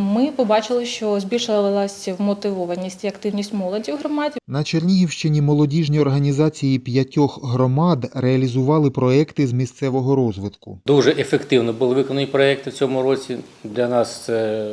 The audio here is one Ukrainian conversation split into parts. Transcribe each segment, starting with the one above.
Ми побачили, що збільшилася вмотивованість і активність молоді у громаді. На Чернігівщині молодіжні організації п'ятьох громад реалізували проекти з місцевого розвитку. Дуже ефективно були виконані проекти в цьому році. Для нас це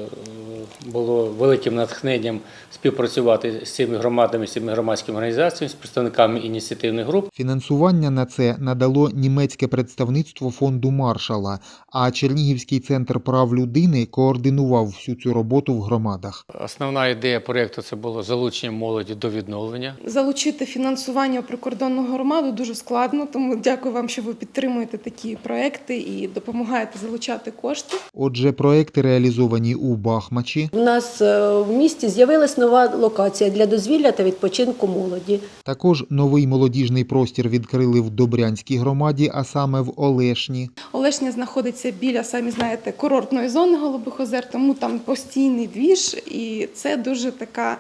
було великим натхненням співпрацювати з цими громадами, з цими громадськими організаціями, з представниками ініціативних груп. Фінансування на це надало німецьке представництво фонду Маршала, а Чернігівський центр прав людини координував всю цю роботу в громадах. Основна ідея проєкту це було залучення молоді до відновлення. Залучити фінансування у прикордонну громаду дуже складно, тому дякую вам, що ви підтримуєте такі проекти і допомагаєте залучати кошти. Отже, проекти реалізовані у Бахмачі, У нас е, в місті з'явилась нова локація для дозвілля та відпочинку молоді. також новий молодіжний простір відкрили в Добрянській громаді, а саме в Олешні. Олешня знаходиться біля, самі знаєте, курортної зони Голубих озер, тому там постійний двіж, і це дуже така.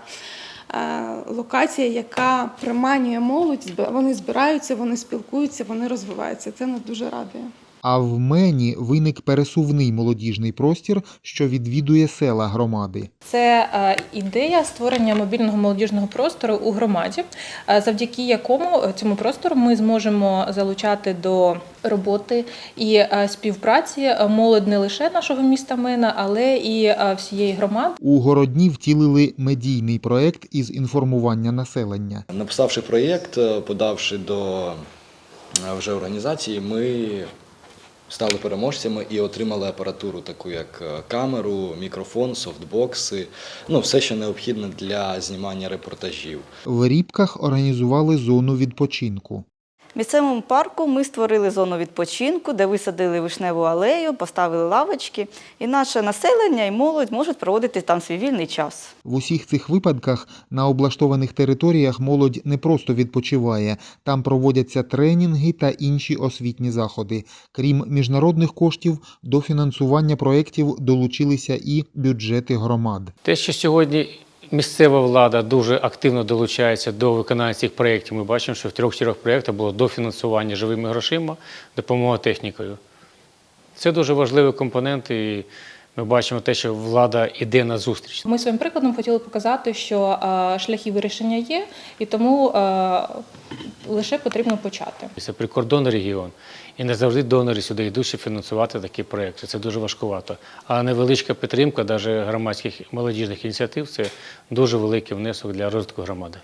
е, Локація, яка приманює молодь, вони збираються, вони спілкуються, вони розвиваються. Це нас дуже радує. А в Мені виник пересувний молодіжний простір, що відвідує села громади. Це е, ідея створення мобільного молодіжного простору у громаді, е, завдяки якому цьому простору ми зможемо залучати до роботи і е, співпраці молодь не лише нашого міста Мена, але і всієї громади. У городні втілили медійний проект із інформування населення. Написавши проєкт, подавши до вже організації, ми стали переможцями і отримали апаратуру, таку як е, камеру, мікрофон, софтбокси, ну все, що необхідне для знімання репортажів. В Рібках організували зону відпочинку. В місцевому парку ми створили зону відпочинку, де висадили вишневу алею, поставили лавочки, і наше населення і молодь можуть проводити там свій вільний час. В усіх цих випадках на облаштованих територіях молодь не просто відпочиває, там проводяться тренінги та інші освітні заходи. Крім міжнародних коштів, до фінансування проєктів долучилися і бюджети громад. Те, що сьогодні місцева влада дуже активно долучається до виконання цих проєктів, ми бачимо, що в трьох-чотирьох проєктах було дофінансування живими грошима, допомога технікою. Це дуже важливий компонент, і ми бачимо те, що влада йде на зустріч. Ми своїм прикладом хотіли показати, що е, шляхи вирішення є, і тому е, лише потрібно почати. Це прикордонний регіон. І не завжди донори сюди йдуть, щоб фінансувати такі проекти. Це дуже важкувато. А невеличка підтримка, навіть громадських молодіжних ініціатив, це дуже великий внесок для розвитку громади.